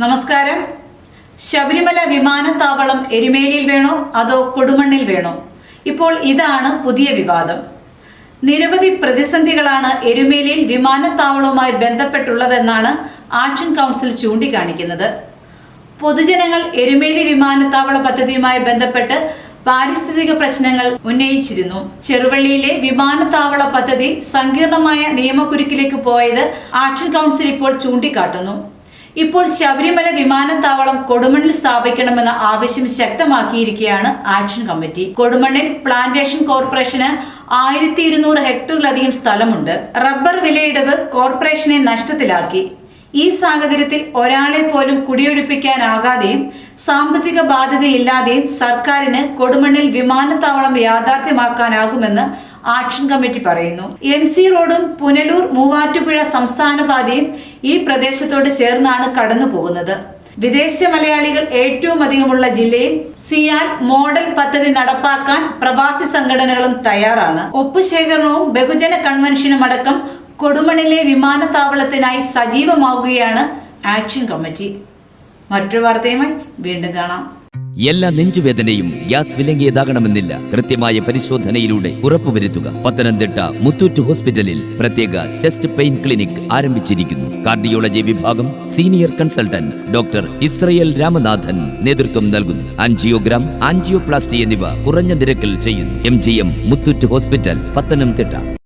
നമസ്കാരം. ശബരിമല വിമാനത്താവളം എരുമേലിയിൽ വേണോ അതോ കൊടുമണ്ണിൽ വേണോ? ഇപ്പോൾ ഇതാണ് പുതിയ വിവാദം. നിരവധി പ്രതിസന്ധികളാണ് എരുമേലിയിൽ വിമാനത്താവളവുമായി ബന്ധപ്പെട്ടുള്ളതെന്നാണ് ആക്ഷൻ കൗൺസിൽ ചൂണ്ടിക്കാണിക്കുന്നത്. പൊതുജനങ്ങൾ എരുമേലി വിമാനത്താവള പദ്ധതിയുമായി ബന്ധപ്പെട്ട് പാരിസ്ഥിതിക പ്രശ്നങ്ങൾ ഉന്നയിച്ചിരുന്നു. ചെറുവള്ളിയിലെ വിമാനത്താവള പദ്ധതി സങ്കീർണമായ നിയമക്കുരുക്കിലേക്ക് പോയത് ആക്ഷൻ കൗൺസിൽ ഇപ്പോൾ ചൂണ്ടിക്കാട്ടുന്നു. ഇപ്പോൾ ശബരിമല വിമാനത്താവളം കൊടുമണ്ണിൽ സ്ഥാപിക്കണമെന്ന ആവശ്യം ശക്തമാക്കിയിരിക്കുകയാണ് ആക്ഷൻ കമ്മിറ്റി. കൊടുമണ്ണിൽ പ്ലാന്റേഷൻ കോർപ്പറേഷന് ആയിരത്തി ഇരുന്നൂറ് ഹെക്ടറിലധികം സ്ഥലമുണ്ട്. റബ്ബർ വിലയിടവ് കോർപ്പറേഷനെ നഷ്ടത്തിലാക്കി. ഈ സാഹചര്യത്തിൽ ഒരാളെ പോലും കുടിയൊഴിപ്പിക്കാനാകാതെയും സാമ്പത്തിക ബാധ്യതയില്ലാതെയും സർക്കാരിന് കൊടുമണ്ണിൽ വിമാനത്താവളം യാഥാർത്ഥ്യമാക്കാനാകുമെന്ന് ആക്ഷൻ കമ്മിറ്റി പറയുന്നു. എം സി റോഡും പുനലൂർ മൂവാറ്റുപുഴ സംസ്ഥാന പാതയും ഈ പ്രദേശത്തോട് ചേർന്നാണ് കടന്നു പോകുന്നത്. വിദേശ മലയാളികൾ ഏറ്റവും അധികമുള്ള ജില്ലയിൽ സിയാൻ മോഡൽ പദ്ധതി നടപ്പാക്കാൻ പ്രവാസി സംഘടനകളും തയ്യാറാണ്. ഒപ്പുശേഖരണവും ബഹുജന കൺവെൻഷനും അടക്കം കൊടുമണിലെ വിമാനത്താവളത്തിനായി സജീവമാകുകയാണ് ആക്ഷൻ കമ്മിറ്റി. മറ്റൊരു വാർത്തയുമായി വീണ്ടും കാണാം. എല്ലാ നെഞ്ചുവേദനയും ഗ്യാസ് വിലങ്ങിയതാകണമെന്നില്ല. കൃത്യമായ പരിശോധനയിലൂടെ ഉറപ്പുവരുത്തുക. പത്തനംതിട്ട മുത്തൂറ്റ് ഹോസ്പിറ്റലിൽ പ്രത്യേക ചെസ്റ്റ് പെയിൻ ക്ലിനിക് ആരംഭിച്ചിരിക്കുന്നു. കാർഡിയോളജി വിഭാഗം senior consultant doctor Israel Ramanathan നേതൃത്വം നൽകുന്നു. ആൻജിയോഗ്രാം ആൻജിയോപ്ലാസ്റ്റി എന്നിവ കുറഞ്ഞ നിരക്കിൽ ചെയ്യുന്നു. M G M Muthoot hospital Pathanamthitta.